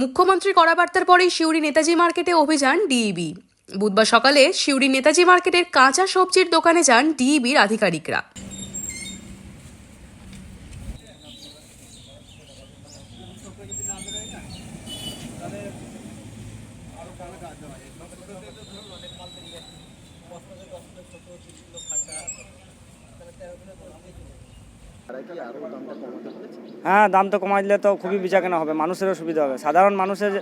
মুখ্যমন্ত্রী করা বার্তার পরেই সিউড়ি নেতাজি মার্কেটে অভিযান ডিইবি। বুধবার সকালে সিউড়ি নেতাজি মার্কেটের কাঁচা সবজির দোকানে যান ডিইবির আধিকারিকরা। হ্যাঁ দাম তো কমাই দিলে তো খুবই বেচা কেনা হবে মানুষেরও সুবিধা হবে। সাধারণ মানুষের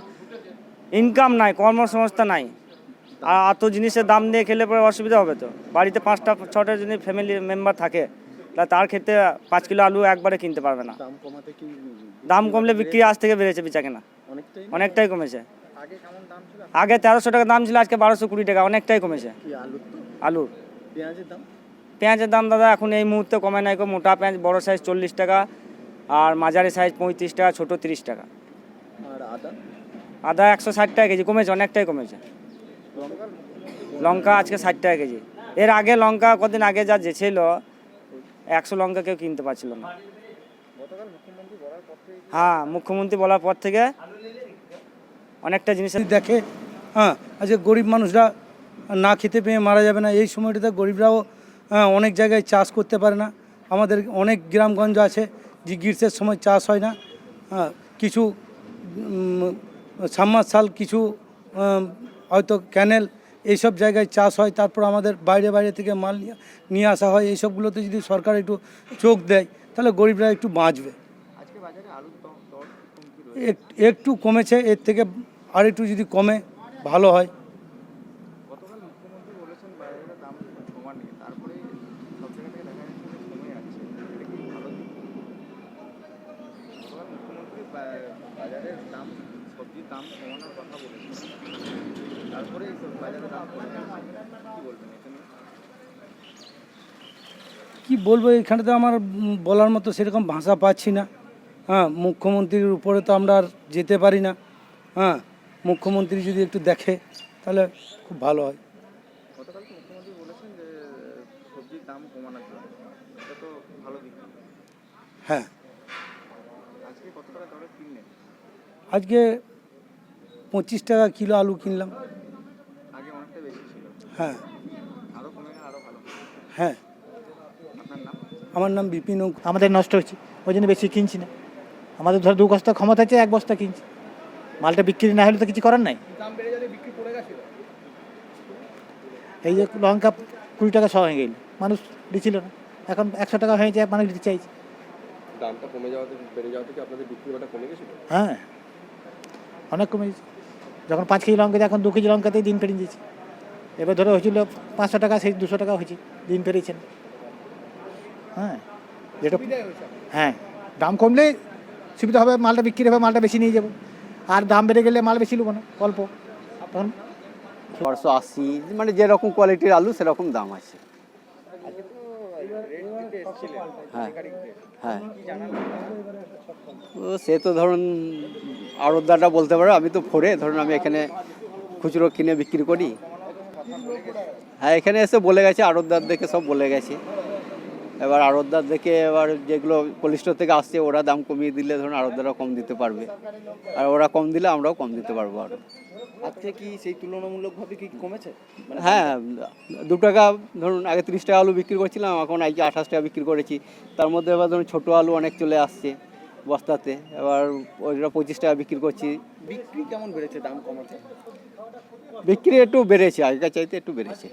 ইনকাম নাই কর্মসংস্থান নাই আর এত জিনিসের দাম দিয়ে খেলে পরে অসুবিধা হবে তো। বাড়িতে পাঁচটা ছটা যদি ফ্যামিলি মেম্বার থাকে তাহলে তার ক্ষেত্রে পাঁচ কিলো আলু একবারে কিনতে পারবে না। দাম কমলে বিক্রি আজ থেকে বেড়েছে বেচা কেনা। অনেকটাই কমেছে। আগে তেরোশো টাকা দাম ছিল আজকে বারোশো কুড়ি টাকা অনেকটাই কমেছে। কি আলুর আলুর। পেঁয়াজের দাম? পেঁয়াজের দাম দাদা এখন এই মুহূর্তে কমে নাই গো। মোটা পেঁয়াজ বড় সাইজ চল্লিশ টাকা আর মাঝারি সাইজ পঁয়ত্রিশ টাকা ছোটো তিরিশ টাকা। আর আদা? আদা একশো ষাট টাকা কেজি কমেছে অনেকটাই কমেছে। লঙ্কা লঙ্কা আজকে ষাট টাকা কেজি। এর আগে লঙ্কা কদিন আগে যা যে ছিল একশো লঙ্কা কেউ কিনতে পারছিল না। গতকাল মুখ্যমন্ত্রী বলার পর থেকে হ্যাঁ মুখ্যমন্ত্রী বলার পর থেকে অনেকটা জিনিস দেখে হ্যাঁ আজকে গরিব মানুষরা না খেতে পেয়ে মারা যাবে না এই সময়টাতে গরিবরাও অনেক জায়গায় চাষ করতে পারে না। আমাদের অনেক গ্রামগঞ্জ আছে যে গ্রীষ্মের সময় চাষ হয় না। হ্যাঁ, কিছু সাল কিছু হয়তো ক্যানেল এইসব জায়গায় চাষ হয়। তারপর আমাদের বাইরে বাইরে থেকে মাল নিয়ে- আসা হয়। এইসবগুলোতে যদি সরকার একটু চোখ দেয় তাহলে গরিবরা একটু বাঁচবে। একটু কমেছে। এর থেকে আর একটু যদি কমে ভালো হয় গতকাল মুখ্যমন্ত্রী বলেছেন বাজারের দাম কমাননি তারপরে সব জায়গা থেকে দেখা যাচ্ছে যে কমে যাচ্ছে এটা কি ভালো দিক গতকাল মুখ্যমন্ত্রী বা- বাজারের দাম সবজির দাম কমানোর কথা বলেছেন তারপরে এই সব বাজারের দাম কি বলবেন এটা নিয়ে কি বলব এখানে তো আমার বলার মতো সেরকম ভাষা পাচ্ছি না। হ্যাঁ মুখ্যমন্ত্রীর উপরে তো আমরা আর যেতে পারি না। হ্যাঁ মুখ্যমন্ত্রী যদি একটু দেখে তাহলে খুব ভালো হয়। হ্যাঁ। আজকে কত টাকা দরে কিনলেন? আজকে পঁচিশ টাকা কিলো আলু কিনলাম। হ্যাঁ। হ্যাঁ। আমার নাম বিপিন আমাদের নষ্ট হচ্ছে ওই জন্য বেশি কিনছি না। আমাদের ধর দু বস্তা ক্ষমতা আছে এক বস্তা কিনছি। মালটা বিক্রি না হলে তো কিছু করার নাই। দাম বেড়ে গেলে বিক্রি পড়ে গেছিল। এই যে লঙ্কা কুড়ি টাকা সহ হয়ে গেল। মানুষ দিচ্ছিল না। এখন একশো টাকা হয়ে যায় মানুষ দিতে চাইছে। দামটা কমে যাওয়াতে বেড়ে যাওয়াতে কি আপনাদের বিক্রি বাটা কমে গেছিল? হ্যাঁ। অনেক কমে গেছে। যখন পাঁচ কেজি লঙ্কা এখন দু কেজি লঙ্কাতেই দিন পেরিয়ে দিয়েছে। এবার ধরো হয়েছিল পাঁচশো টাকা সেই দুশো টাকা হয়েছে দিন পেরিয়েছেন। হ্যাঁ যেটা হ্যাঁ দাম কমলে সুবিধা হবে মালটা বিক্রি হবে মালটা বেশি নিয়ে যাব। আর দাম বেড়ে গেলে মাল বেশি নেব না অল্প। তখন ছশো আশি মানে যেরকম কোয়ালিটির আলু সেরকম দাম আছে। হ্যাঁ। হ্যাঁ। ও সে তো ধরুন আড়তদারটা বলতে পারো আমি তো ফোরে ধরুন আমি এখানে খুচরো কিনে বিক্রি করি। হ্যাঁ এখানে এসে বলে গেছে আড়তদার দেখে সব বলে গেছে। এবার আড়তদার দেখে এবার যেগুলো কোলিস্টোর থেকে আসছে ওরা দাম কমিয়ে দিলে ধরুন আড়তদারও কম দিতে পারবে। আর ওরা কম দিলে আমরাও কম দিতে পারব আরও আজকে কি সেই তুলনামূলকভাবে কি কমেছে? মানে হ্যাঁ দু টাকা ধরুন আগে তিরিশ টাকা আলু বিক্রি করছিলাম এখন আজকে আঠাশ টাকা বিক্রি করেছি। তার মধ্যে এবার ধরুন ছোটো আলু অনেক চলে আসছে বস্তাতে। এবার ওইটা পঁচিশ টাকা বিক্রি করছি। বিক্রি কেমন বেড়েছে? দাম কমাতে? বিক্রি একটু বেড়েছে আগেকার চাইতে একটু বেড়েছে।